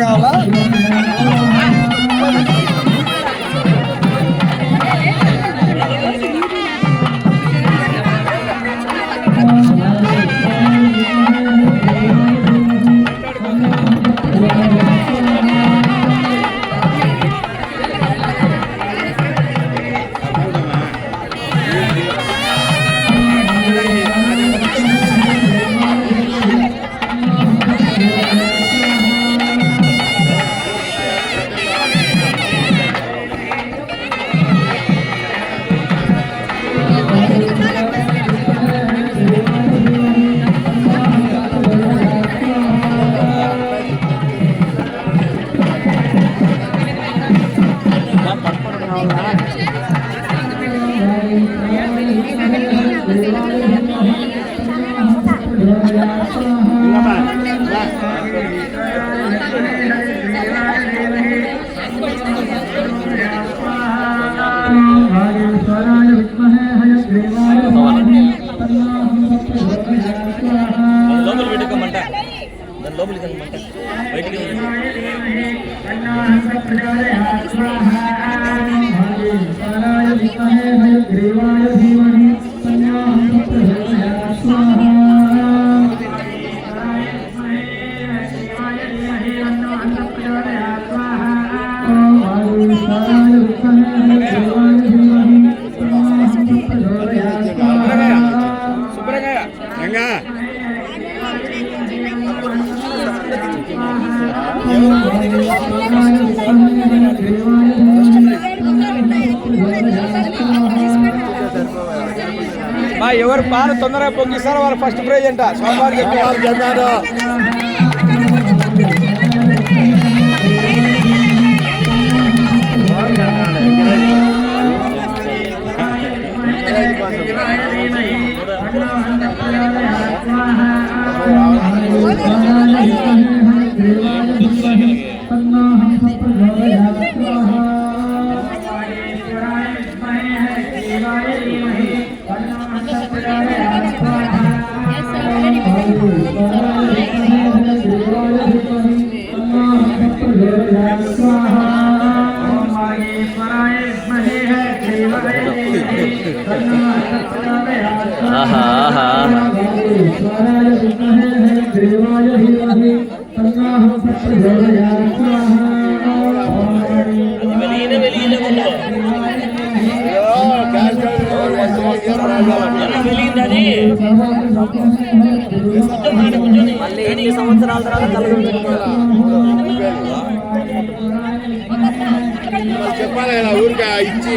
着了 ఎవరు పాలు తొందరగా పొంగిస్తారో వాళ్ళు ఫస్ట్ ప్రైజ్ అంట. సోమవారం చెప్పి చెప్పారు ఆహా ఆహా ఆహా. మళ్ళీ ఎన్ని సంవత్సరాల తర్వాత చెప్పాలి ఊరికే ఇచ్చి.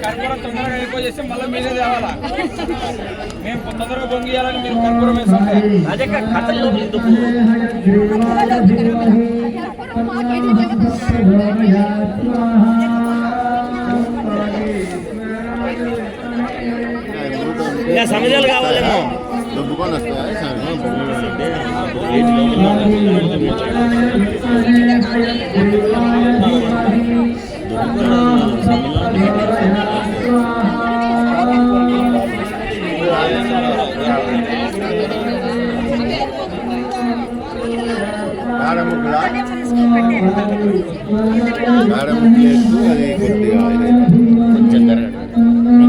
కర్పూరం తొందరగా ఎక్కువ చేస్తే మళ్ళీ మీరే తేవాలా? మేము తొందరగా పొంగియాలని మీరు కర్పూరం అదే కథల్లో ఇంకా సమజాలు కావాలేమో. దొబ్బుకొని కారముగ్గులు వేస్తూ అది కొద్దిగా కొంచెం జరగండి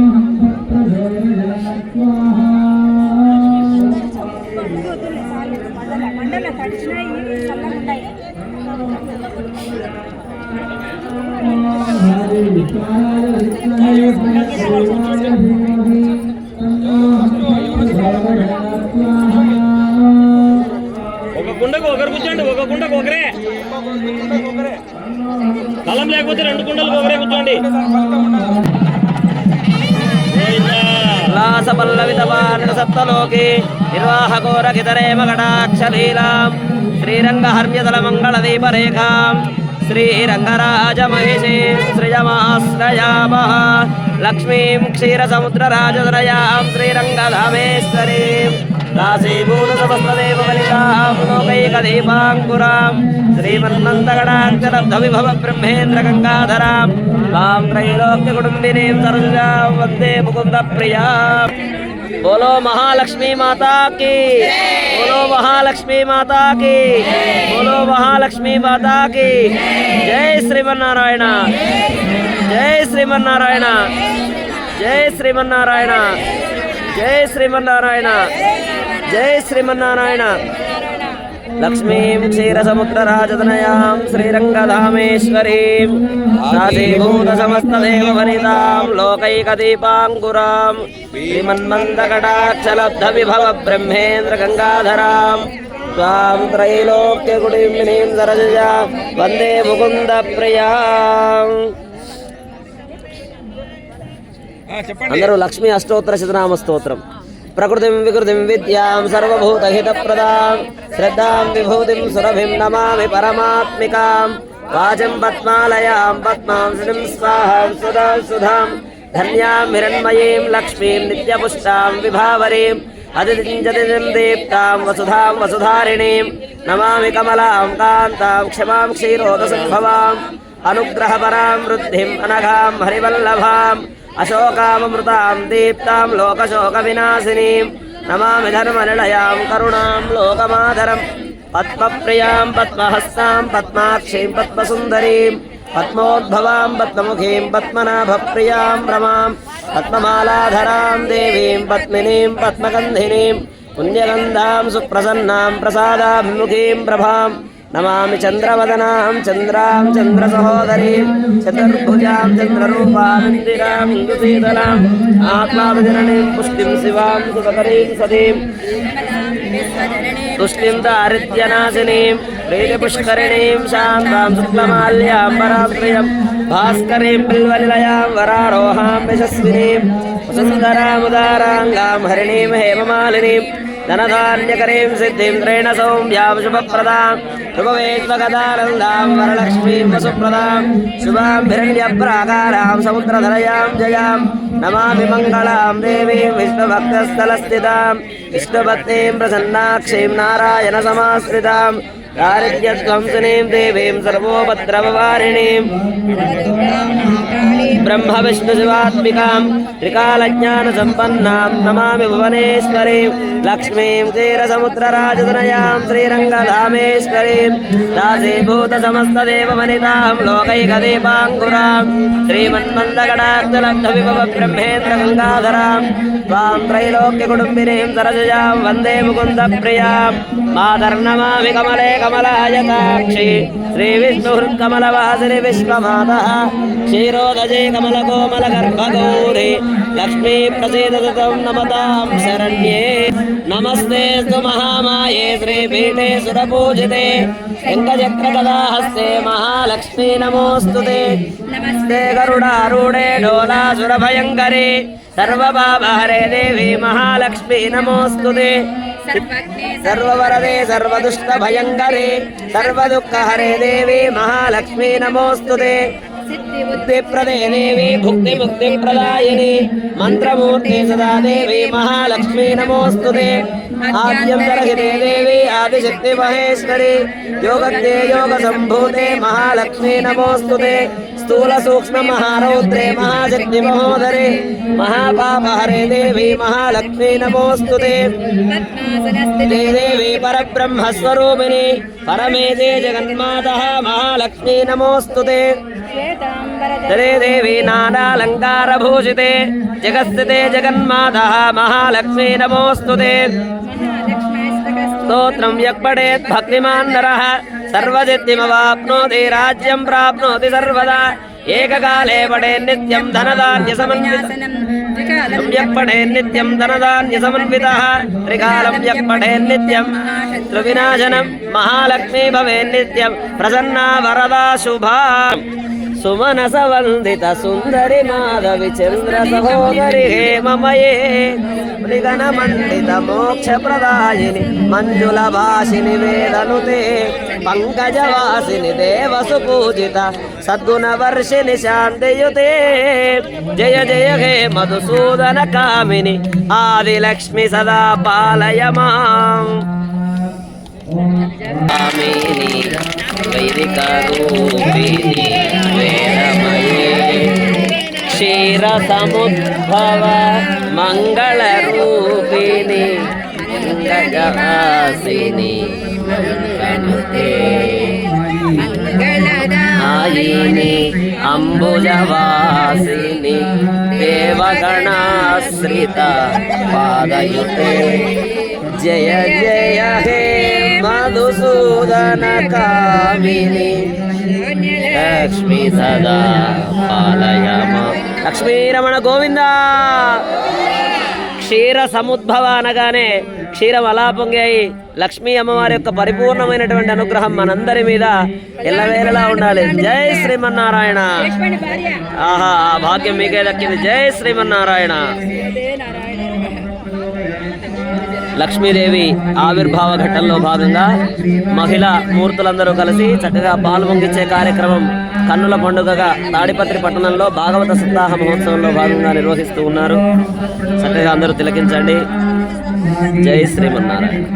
ఒక గుండకు ఒకరు కూర్చోండి. కలం లేకపోతే రెండు కుండలు ఒకరే కూర్చోండి. ఉల్లాస పల్లవితవాన సప్తలోకి నిర్వాహకోరకితరేమ శ్రీరంగ శ్రీరంగహర్మ్యదల మంగళ శ్రీరంగరాజ లక్ష్మీం दासीभूतसमस्तदेववनितां लोकैकदीपाङ्कुरां श्रीमन्मन्दगणाक्षरब्धविभवब्रह्मेन्द्रगङ्गाधरां तां त्रैलोक्यकुटुम्बिनीं सरजां वन्दे मुकुन्दप्रियाम् बोलो महालक्ष्मी माता की बोलो महालक्ष्मी माता की बोलो महालक्ष्मी माता की जय श्रीमन्नारायण जय श्रीमन्नारायण जय श्रीमन्नारायण जय श्रीमन्नारायण జయ శ్రీమన్నారాయణ. లక్ష్మీం క్షీరసముద్రరాజతనయాం శ్రీరంగధామేశ్వరీం. సాధీభూతసమస్తదేవవనితాం లోకైకదీపాంకురాం శ్రీమన్మందకటాక్షలబ్ధవిభవ బ్రహ్మేంద్ర గంగాధరాం త్వాం త్రైలోక్యగుడిం సరజయా వందే ముకుంద ప్రియా అందరూ లక్ష్మీ అష్టోత్తర శతనామ స్తోత్రం. प्रकृतिं विकृतिं विद्यां सर्वभूतहितप्रदां, श्रद्धां विभूतिं सुरभिं नमामि परमात्मिकां। वाचं पद्मालयां, पद्मां स्वाहां, सुधा, सुधां। धन्यां हिरण्मयीं, लक्ष्मीं नित्यपुष्टां विभावरीम् अतिजतिं दीप्तां, वसुधां वसुधारिणीं। नमामि कमलां, कान्तां, क्षमां क्षीरोदसम्भवाम् अनुग्रहपरां वृद्धिम् अनघां हरिवल्लभाम् అశోకామృతాం దీప్తాం లోకశోకవినాశినీం. నమామి ధర్మనిలయాం కరుణాం లోకమాధరం. పద్మప్రియాం పద్మహస్తాం పద్మాక్షీం పద్మసుందరీం. పద్మోద్భవాం పద్మముఖీం పద్మనాభప్రియాం రమాం. పద్మమాలాధరాం దేవీం పద్మినీం పద్మగంధినీం. పుణ్యగంధాం సుప్రసన్నాం ప్రసాదాభిముఖీం ప్రభాం. नमा चन्द्रवदनां चंद्रा चंद्र सहोदरी चतुर्भुजा इन्दिरां हिन्दुसीतलाम् आत्माभिधरणीं पुष्टिं शिवां सुतरीं सतीं, तुष्टिं दारिद्र्यनाशिनीं प्रेतपुष्करिणीं शान्तां शुक्लमाल्यां भास्करीं वरारोहां, यशस्विनीं, वसुन्धरामुदाराङ्गां, हरिणीं, हेममालिनीं धनधान्यकरीं सिद्धिं सौम्यां शुभप्रदां शुभवेद्वगदानन्दां वरलक्ष्मीं वसुप्रदां शुभां हिरण्यप्राकारां समुद्रधरयां जयां नमामि मङ्गलां देवीं विष्णुभक्तस्थलस्थितां विष्णुभक्तिं प्रसन्नाक्षीं नारायणसमाश्रितां दारिद्र्यध्वंसिनीं देवीं सर्वोपद्रववारिणीं ब्रह्मविष्णुशिवात्मिकां त्रिकालज्ञानसम्पन्नां नमामि भुवनेश्वरीं लक्ष्मीं क्षीरसमुद्रराजतनयां श्रीरङ्गधामेश्वरीं दासीभूतसमस्तदेववनितां लोकैकदीपाङ्कुरां श्रीमन्मन्दगणाब्दलब्धविभवब्रह्मेन्द्रगङ्गाधरां त्वां त्रैलोक्यकुटुम्बिनीं सरजयां वन्दे मुकुन्दप्रियां मातर्नमामि कमले कमलायताक्षि श्रीविष्णुहृत्कमलवासिनि विश्वमातः क्षीरोदजे कमलकोमलगर्भगौरे लक्ष्मी प्रसीदतं नमतां शरण्ये नमस्ते स्तु महामाये श्रीपीठे सुरपूजिते शङ्खचक्रगदाहस्ते महालक्ष्मी नमोऽस्तु ते नमस्ते गरुडारूढे ढोलासुरभयङ्करे सर्वपापहरे देवी महालक्ष्मी नमोऽस्तु ते सर्ववरदे सर्वदुष्टभयङ्करे सर्वदुःखहरे देवी महालक्ष्मी नमोऽस्तु ते बुद्धिप्रदे देवी भुक्तिमुक्तिप्रदायिनि मन्त्रमूर्ते सदा देवी महालक्ष्मी नमोऽस्तु ते आद्यन्तरहिते देवी आदिशक्तिमहेश्वरी योगद्ये योगसम्भूते महालक्ष्मी नमोऽस्तु ते స్థూల సూక్ష్మ మహారౌద్రే మహాశక్తి మహోదరే మహాపాపహరే దేవి మహాలక్ష్మీ నమోస్తు దేవి పరబ్రహ్మస్వరూపిణి పరమేదే జగన్మాత మహాలక్ష్మీ నమోస్తు జరే దేవి నానాలంకారభూషితే జగస్థితే జగన్మాత మహాలక్ష్మీ నమోస్తు స్తోత్రం యక్పడేత్ భక్తిమాన్ నరః सर्वसिद्धिमवाप्नोति राज्यं प्राप्नोति सर्वदा एककाले पठे नित्यं धनधान्यसमन्वितः यः पठेत् नित्यं धनधान्यसमन्वितः त्रिकालं यः पठेत् नित्यं त्रिविनाशनं महालक्ष्मी भवेत् नित्यं प्रसन्ना वरदा शुभा సుమనస వందిత సుందరి మాధవి చంద్ర సహోదరి హేమమయే మృగణ మండిత మోక్ష ప్రదాయిని మంజుల భాషిని వేదనుతే పంకజవాసిని దేవసు పూజిత సద్గుణ వర్షిని శాంతియుతే జయ జయ హే మధుసూదన కామిని ఆదిలక్ష్మి సదా పాలయ మాం కామిని వైదిక రూపిణి వేణమయే క్షీర సముద్భవ మంగళ రూపిణి గజహాసిని ఆయిని అంబుజవాసిని దేవగణాశ్రిత పాదయుతే. జయ జయ హే మధుసూదన కామిని. లక్ష్మి సదా పాలయమ. లక్ష్మీరమణ గోవింద. క్షీర సముద్భవ అనగానే క్షీరం అలా పొంగాయి లక్ష్మీ అమ్మవారి యొక్క పరిపూర్ణమైనటువంటి అనుగ్రహం మనందరి మీద ఎల్లవేళలా ఉండాలి. జై శ్రీమన్నారాయణ. ఆహా ఆ భాగ్యం మీకే దక్కింది. జై శ్రీమన్నారాయణ. లక్ష్మీదేవి ఆవిర్భావ ఘట్టంలో భాగంగా మహిళా మూర్తులందరూ కలిసి చక్కగా పాలు పొంగిచ్చే కార్యక్రమం కన్నుల పండుగగా తాడిపత్రి పట్టణంలో భాగవత సప్తాహ మహోత్సవంలో భాగంగా నిర్వహిస్తూ ఉన్నారు. చక్కగా అందరూ తిలకించండి. జై శ్రీమన్నారాయణ.